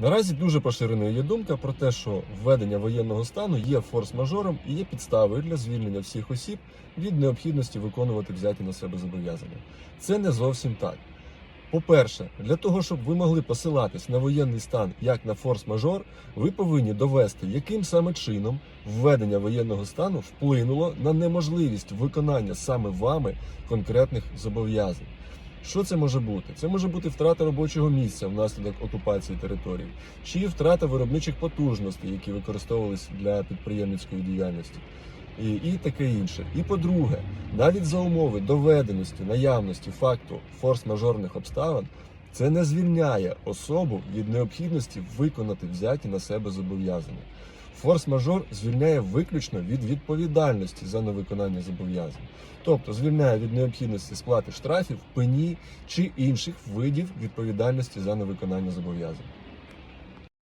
Наразі дуже поширеною є думка про те, що введення воєнного стану є форс-мажором і є підставою для звільнення всіх осіб від необхідності виконувати взяті на себе зобов'язання. Це не зовсім так. По-перше, для того, щоб ви могли посилатись на воєнний стан як на форс-мажор, ви повинні довести, яким саме чином введення воєнного стану вплинуло на неможливість виконання саме вами конкретних зобов'язань. Що це може бути? Це може бути втрата робочого місця внаслідок окупації території, чи втрата виробничих потужностей, які використовувалися для підприємницької діяльності, і, і таке інше. І по-друге, навіть за умови доведеності, наявності факту форс-мажорних обставин, це не звільняє особу від необхідності виконати взяті на себе зобов'язання. Форс-мажор звільняє виключно від відповідальності за невиконання зобов'язань, тобто звільняє від необхідності сплати штрафів, пені чи інших видів відповідальності за невиконання зобов'язань.